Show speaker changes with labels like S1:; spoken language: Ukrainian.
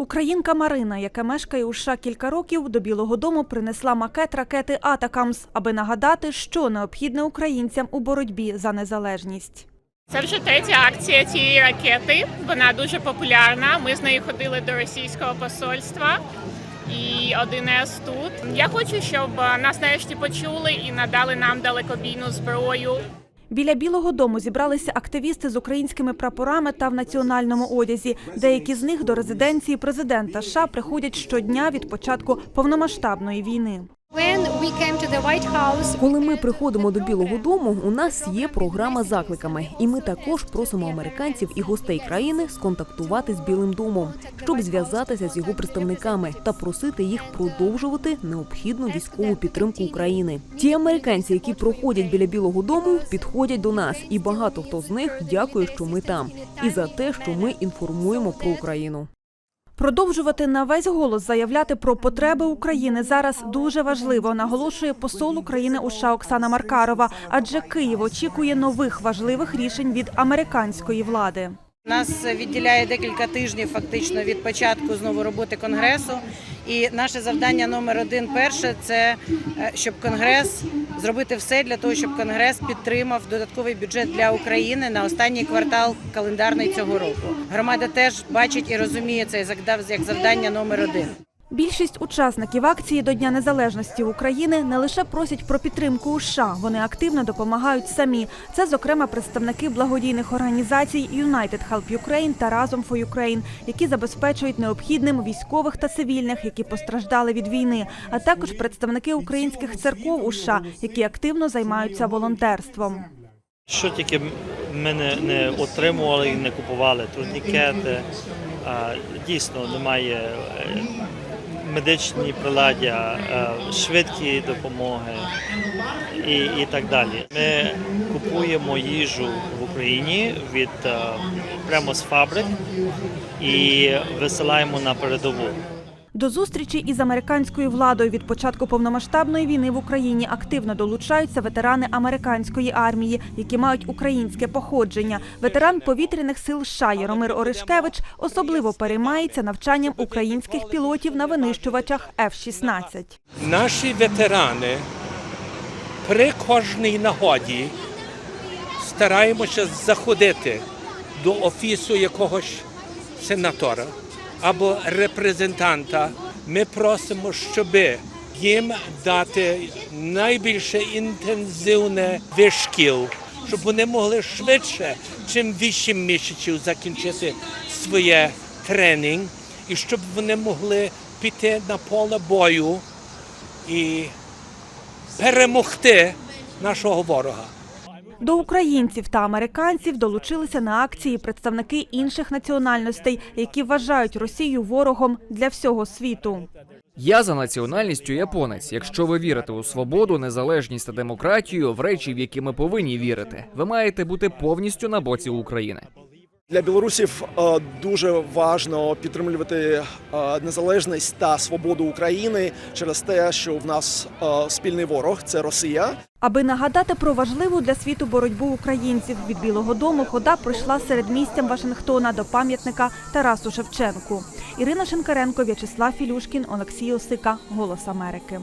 S1: Українка Марина, яка мешкає у США кілька років, до Білого Дому принесла макет ракети Атакамс, аби нагадати, що необхідне українцям у боротьбі за незалежність.
S2: Це вже третя акція цієї ракети. Вона дуже популярна. Ми з нею ходили до російського посольства і 1С тут. Я хочу, щоб е, нас нарешті почули і надали нам далекобійну зброю.
S1: Біля Білого Дому зібралися активісти з українськими прапорами та в національному одязі. Деякі з них до резиденції президента США приходять щодня від початку повномасштабної війни.
S3: Коли ми приходимо до Білого Дому, у нас є програма закликами, і ми також просимо американців і гостей країни сконтактувати з Білим домом, щоб зв'язатися з його представниками та просити їх продовжувати необхідну військову підтримку України. Ті американці, які проходять біля Білого Дому, підходять до нас, і багато хто з них дякує, що ми там, і за те, що ми інформуємо про Україну.
S1: Продовжувати на весь голос заявляти про потреби України зараз дуже важливо, наголошує посол України у США Оксана Маркарова. Адже Київ очікує нових важливих рішень від американської влади.
S4: Нас відділяє декілька тижнів фактично від початку знову роботи конгресу. І наше завдання номер один перше це е, щоб конгрес зробити все для того, щоб конгрес підтримав додатковий бюджет для України на останній квартал календарний цього року. Громада теж бачить і розуміє це як завдання номер один.
S1: Більшість учасників акції до Дня Незалежності України не лише просять про підтримку у США, вони активно допомагають самі. Це, зокрема, представники благодійних організацій United Help Ukraine та Разом for Ukraine, які забезпечують необхідним військових та цивільних, які постраждали від війни, а також представники українських церков у США, які активно займаються волонтерством.
S5: Що тільки ми не, не отримували і не купували турнікети, дійсно немає е, медичні приладдя, е, швидкі допомоги і, і так далі. Ми купуємо їжу в Україні від прямо з фабрик і висилаємо на передову.
S1: До зустрічі із американською владою від початку повномасштабної війни в Україні активно долучаються ветерани американської армії, які мають українське походження. Ветеран повітряних сил США Яромир Оришкевич особливо переймається навчанням українських пілотів на винищувачах F-16.
S6: Наші ветерани при кожній нагоді стараємося заходити до офісу якогось сенатора або репрезентанта. Ми просимо, щоб їм дати найбільше інтенсивне вишкіл, щоб вони могли швидше, чим 8 місяців закінчити своє тренінг, і щоб вони могли піти на поле бою і перемогти нашого ворога.
S1: До українців та американців долучилися на акції представники інших національностей, які вважають Росію ворогом для всього світу.
S7: Я за національністю японець. Якщо ви вірите у свободу, незалежність та демократію, в речі, в які ми повинні вірити, ви маєте бути повністю на боці України.
S8: Для білорусів е, дуже важливо підтримувати е, незалежність та свободу України через те, що в нас е, спільний ворог це Росія.
S1: Аби нагадати про важливу для світу боротьбу українців від Білого Дому, хода пройшла серед місцям Вашингтона до пам'ятника Тарасу Шевченку. Ірина Шинкаренко, В'ячеслав Філюшкін, Олексій Осика. Голос Америки.